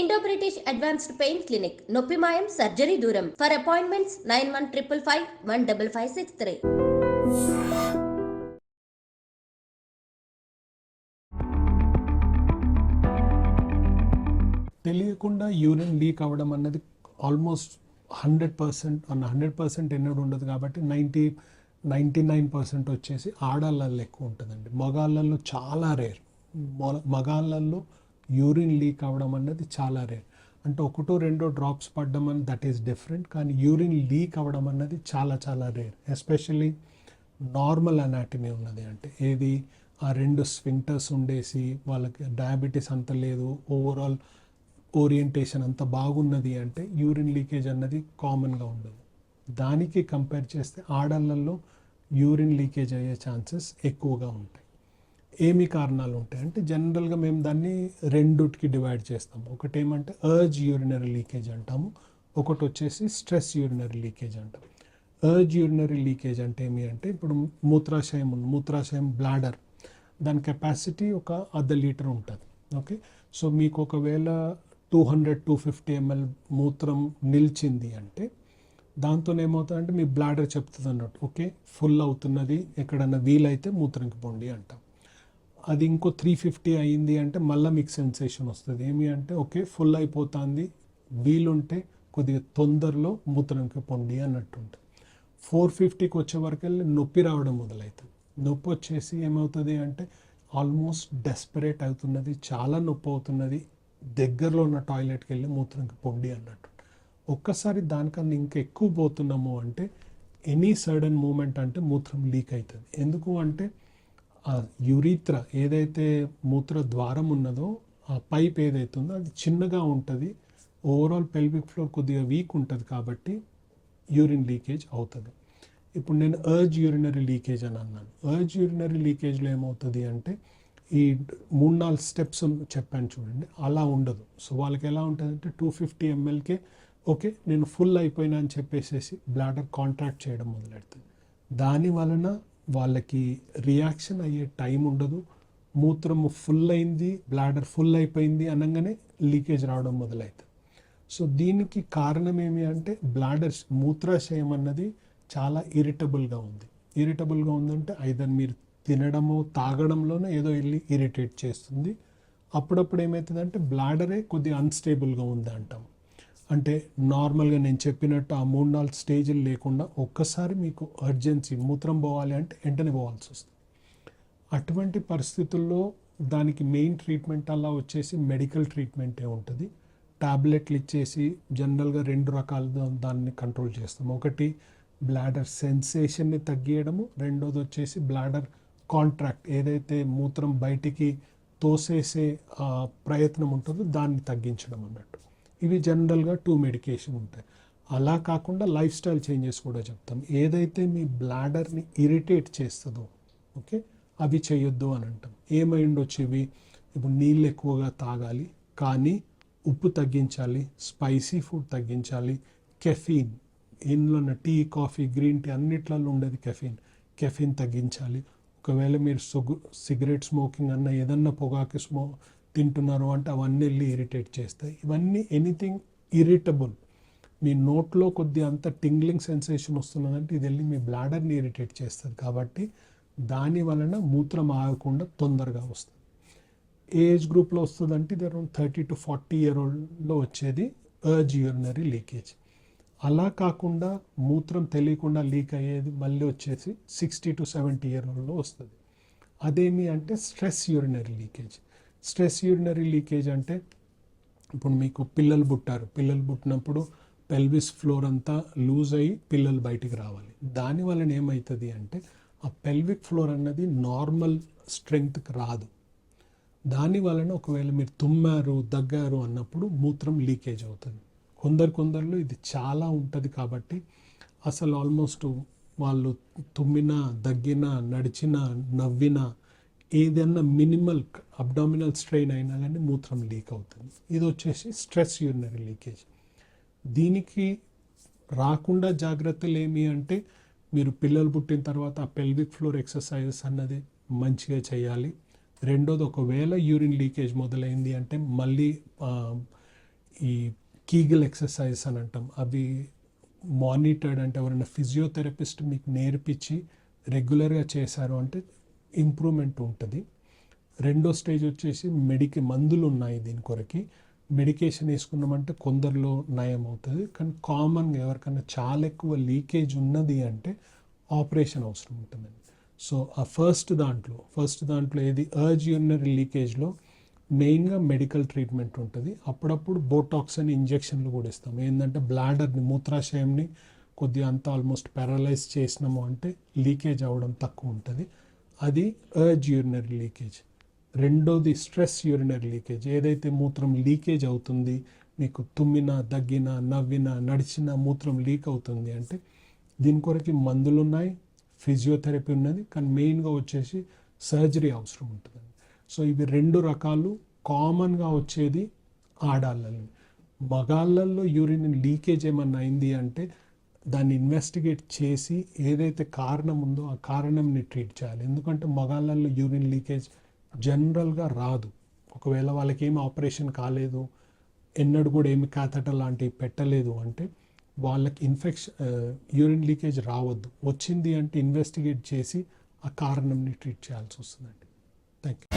Indo British advanced pain clinic నొప్పి మాయం surgery దూరం for appointments nine one triple five one double five six three తెలియకుండా urine leak అవ్వడం అన్నది almost hundred percent అన్న hundred percent ఎన్నడూ ఉండదు కాబట్టి నైంటీ నైంటీ నైన్ పర్సెంట్ వచ్చేసి ఆడాళ్ళల్లో ఎక్కువ ఉంటుందండి. మగాళ్ళల్లో చాలా రేర్. మగాళ్ళల్లో యూరిన్ లీక్ అవ్వడం అన్నది చాలా రేర్ అంటే ఒకటో రెండో డ్రాప్స్ పడ్డం అని దట్ ఈస్ డిఫరెంట్ కానీ యూరిన్ లీక్ అవ్వడం అన్నది చాలా చాలా రేర్ ఎస్పెషల్లీ నార్మల్ అనాటమీ ఉన్నది అంటే ఏది? ఆ రెండు స్వింటర్స్ ఉండేసి వాళ్ళకి డయాబెటీస్ అంత లేదు ఓవరాల్ ఓరియంటేషన్ అంత బాగున్నది అంటే యూరిన్ లీకేజ్ అన్నది కామన్గా ఉండదు. దానికి కంపేర్ చేస్తే ఆడళ్ళల్లో యూరిన్ లీకేజ్ అయ్యే ఛాన్సెస్ ఎక్కువగా ఉంటాయి. ఏమి కారణాలు ఉంటాయి? అంటే జనరల్గా మేము దాన్ని రెండుకి డివైడ్ చేస్తాము ఒకటి ఏమంటే అర్జ్ యూరినరీ లీకేజ్ అంటాము. ఒకటి వచ్చేసి స్ట్రెస్ యూరినరీ లీకేజ్ అంటాం. అర్జ్ యూరినరీ లీకేజ్ అంటే ఏమి అంటే ఇప్పుడు మూత్రాశయం ఉంది. మూత్రాశయం బ్లాడర్ దాని కెపాసిటీ ఒక అర్ధ లీటర్ ఉంటుంది. ఓకే? సో మీకు ఒకవేళ two hundred two fifty ML మూత్రం నిలిచింది అంటే దాంతో ఏమవుతుందంటే మీ బ్లాడర్ చెప్తుంది అన్నట్టు. ఓకే? ఫుల్ అవుతున్నది. ఎక్కడన్నా వీలైతే మూత్రంకి పోండి అంటాం. అది ఇంకో త్రీ ఫిఫ్టీ అయింది అంటే మళ్ళీ మీకు సెన్సేషన్ వస్తుంది. ఏమి అంటే ఓకే ఫుల్ అయిపోతుంది. వీలుంటే కొద్దిగా తొందరలో మూత్రంకి పొండి అన్నట్టు ఉంటుంది ఫోర్ ఫిఫ్టీకి వచ్చే వరకు వెళ్ళి నొప్పి రావడం మొదలవుతుంది నొప్పి వచ్చేసి ఏమవుతుంది అంటే ఆల్మోస్ట్ డెస్పరేట్ అవుతున్నది చాలా నొప్పి అవుతున్నది దగ్గరలో ఉన్న టాయిలెట్కి వెళ్ళి మూత్రంకి పొండి అన్నట్టు ఒక్కసారి దానికన్నా ఇంకా ఎక్కువ పోతున్నాము అంటే ఎనీ సడన్ మూమెంట్ అంటే మూత్రం లీక్ అవుతుంది. ఎందుకు అంటే ఆ యురీత్ర ఏదైతే మూత్ర ద్వారం ఉన్నదో ఆ పైప్ ఏదైతే ఉందో అది చిన్నగా ఉంటుంది. ఓవరాల్ పెల్విక్ ఫ్లోర్ కొద్దిగా వీక్ ఉంటుంది కాబట్టి యూరిన్ లీకేజ్ అవుతుంది. ఇప్పుడు నేను అర్జ్ యూరినరీ లీకేజ్ అని అన్నాను. అర్జ్ యూరినరీ లీకేజ్లో ఏమవుతుంది అంటే ఈ మూడు నాలుగు స్టెప్స్ చెప్పాను చూడండి. అలా ఉండదు. సో వాళ్ళకి ఎలా ఉంటుంది అంటే టూ ఫిఫ్టీ ఎంఎల్కే ఓకే నేను ఫుల్ అయిపోయినా అని చెప్పేసేసి బ్లాడర్ కాంట్రాక్ట్ చేయడం మొదలెడుతుంది. దాని వలన వాళ్ళకి రియాక్షన్ అయ్యే టైం ఉండదు. మూత్రము ఫుల్ అయింది బ్లాడర్ ఫుల్ అయిపోయింది అనగానే లీకేజ్ రావడం మొదలవుతుంది సో దీనికి కారణం ఏమి అంటే బ్లాడర్స్ మూత్రాశయం అన్నది చాలా ఇరిటబుల్గా ఉంది. ఇరిటబుల్గా ఉందంటే ఐదర్ మీరు తినడము తాగడంలోనే ఏదో వెళ్ళి ఇరిటేట్ చేస్తుంది. అప్పుడప్పుడు ఏమవుతుందంటే బ్లాడరే కొద్దిగా అన్స్టేబుల్గా ఉంది అంటాం. అంటే నార్మల్గా నేను చెప్పినట్టు ఆ మూడు నాలుగు స్టేజీలు లేకుండా ఒక్కసారి మీకు అర్జెన్సీ మూత్రం పోవాలి అంటే వెంటనే పోవాల్సి వస్తుంది. అటువంటి పరిస్థితుల్లో దానికి మెయిన్ ట్రీట్మెంట్ అలా వచ్చేసి మెడికల్ ట్రీట్మెంటే ఉంటుంది. ట్యాబ్లెట్లు ఇచ్చేసి జనరల్గా రెండు రకాల దాన్ని కంట్రోల్ చేస్తాం ఒకటి బ్లాడర్ సెన్సేషన్ని తగ్గియడము రెండోది వచ్చేసి బ్లాడర్ కాంట్రాక్ట్ ఏదైతే మూత్రం బయటికి తోసేసే ప్రయత్నం ఉంటుందో దాన్ని తగ్గించడం అన్నట్టు. ఇవి జనరల్గా టూ మెడికేషన్ ఉంటాయి. అలా కాకుండా లైఫ్ స్టైల్ చేంజెస్ కూడా చెప్తాం. ఏదైతే మీ బ్లాడర్ని ఇరిటేట్ చేస్తుందో ఓకే అవి చేయొద్దు అని అంటాం. ఏమై ఉండొచ్చు ఇవి ఇప్పుడు నీళ్ళు ఎక్కువగా తాగాలి కానీ ఉప్పు తగ్గించాలి స్పైసీ ఫుడ్ తగ్గించాలి కెఫీన్. ఇందులో ఉన్న టీ కాఫీ గ్రీన్ టీ అన్నిట్లలో ఉండేది కెఫీన్. కెఫీన్ తగ్గించాలి. ఒకవేళ మీరు సుగు సిగరెట్ స్మోకింగ్ అన్న ఏదన్నా పొగాకి స్మో తింటున్నారు అంటే అవన్నీ వెళ్ళి ఇరిటేట్ చేస్తాయి. ఇవన్నీ ఎనీథింగ్ ఇరిటబుల్ మీ నోట్లో కొద్ది అంత టింగ్లింగ్ సెన్సేషన్ వస్తున్నదంటే ఇది వెళ్ళి మీ బ్లాడర్ని ఇరిటేట్ చేస్తుంది. కాబట్టి దాని వలన మూత్రం ఆగకుండా తొందరగా వస్తుంది. ఏజ్ గ్రూప్లో వస్తుందంటే ఇది around thirty to forty year ఓల్డ్లో వచ్చేది అర్జ్ యూరినరీ లీకేజ్ అలా కాకుండా మూత్రం తెలియకుండా లీక్ అయ్యేది మళ్ళీ వచ్చేసి సిక్స్టీ టు సెవెంటీ ఇయర్ ఓల్డ్లో వస్తుంది. అదేమి అంటే stress urinary leakage stress urinary leakage అంటే ఇప్పుడు మీకు పిల్లలు పుట్టారు. పిల్లలు పుట్టినప్పుడు పెల్విస్ ఫ్లోర్ అంతా లూజ్ అయ్యి పిల్లలు బయటికి రావాలి. దాని వలన ఏమవుతుంది అంటే ఆ పెల్విక్ ఫ్లోర్ అన్నది నార్మల్ స్ట్రెంగ్త్కి రాదు. దాని వలన ఒకవేళ మీరు తుమ్మారు దగ్గారు అన్నప్పుడు మూత్రం లీకేజ్ అవుతుంది. కొందరు కొందరిలో ఇది చాలా ఉంటుంది కాబట్టి అసలు ఆల్మోస్ట్ వాళ్ళు తుమ్మినా దగ్గినా నడిచినా నవ్వినా ఏదైనా మినిమల్ అబ్డామినల్ స్ట్రెయిన్ అయినా కానీ మూత్రం లీక్ అవుతుంది. ఇది వచ్చేసి స్ట్రెస్ యూరినరీ లీకేజ్. దీనికి రాకుండా జాగ్రత్తలు ఏమి అంటే మీరు పిల్లలు పుట్టిన తర్వాత ఆ పెల్విక్ ఫ్లోర్ ఎక్సర్సైజెస్ అన్నది మంచిగా చేయాలి. రెండోది ఒకవేళ యూరిన్ లీకేజ్ మొదలైంది అంటే మళ్ళీ ఈ కీగిల్ ఎక్సర్సైజ్ అని అంటాం. అవి మానిటర్డ్ అంటే ఎవరైనా ఫిజియోథెరపిస్ట్ మీకు నేర్పించి రెగ్యులర్గా చేశారు అంటే ఇంప్రూవ్మెంట్ ఉంటుంది. రెండో స్టేజ్ వచ్చేసి మెడికి మందులు ఉన్నాయి దీని కొరకి. మెడికేషన్ వేసుకున్నామంటే కొందరిలో నయం అవుతుంది. కానీ కామన్గా ఎవరికైనా చాలా ఎక్కువ లీకేజ్ ఉన్నది అంటే ఆపరేషన్ అవసరం ఉంటుందండి. సో ఆ ఫస్ట్ దాంట్లో ఫస్ట్ దాంట్లో ఏది అర్జ్ యూరినరీ లీకేజ్లో మెయిన్గా మెడికల్ ట్రీట్మెంట్ ఉంటుంది. అప్పుడప్పుడు బోటాక్స్ అని ఇంజెక్షన్లు కూడా ఇస్తాం ఏంటంటే బ్లాడర్ని మూత్రాశయంని కొద్దిగా అంతా ఆల్మోస్ట్ పారలైజ్ చేసినాము అంటే లీకేజ్ అవ్వడం తక్కువ ఉంటుంది. అది అర్జ్ యూరినరీ లీకేజ్ రెండోది స్ట్రెస్ యూరినరీ లీకేజ్ ఏదైతే మూత్రం లీకేజ్ అవుతుంది మీకు తుమ్మినా దగ్గినా నవ్వినా నడిచినా మూత్రం లీక్ అవుతుంది అంటే దీని కొరకి మందులు ఉన్నాయి ఫిజియోథెరపీ ఉన్నది కానీ మెయిన్గా వచ్చేసి సర్జరీ అవసరం ఉంటుంది సో ఇవి రెండు రకాలు కామన్గా వచ్చేది ఆడాళ్ళని మగాళ్ళల్లో యూరిన్ లీకేజ్ ఏమన్నా అయింది అంటే దాన్ని ఇన్వెస్టిగేట్ చేసి ఏదైతే కారణం ఉందో ఆ కారణంని ట్రీట్ చేయాలి. ఎందుకంటే మగాళ్ళల్లో యూరిన్ లీకేజ్ జనరల్గా రాదు. ఒకవేళ వాళ్ళకి ఏమి ఆపరేషన్ కాలేదు ఎన్నడూ కూడా ఏమి క్యాథటర్ లాంటివి పెట్టలేదు అంటే వాళ్ళకి ఇన్ఫెక్షన్ యూరిన్ లీకేజ్ రావద్దు. వచ్చింది అంటే ఇన్వెస్టిగేట్ చేసి ఆ కారణంని ట్రీట్ చేయాల్సి వస్తుందండి. Thank you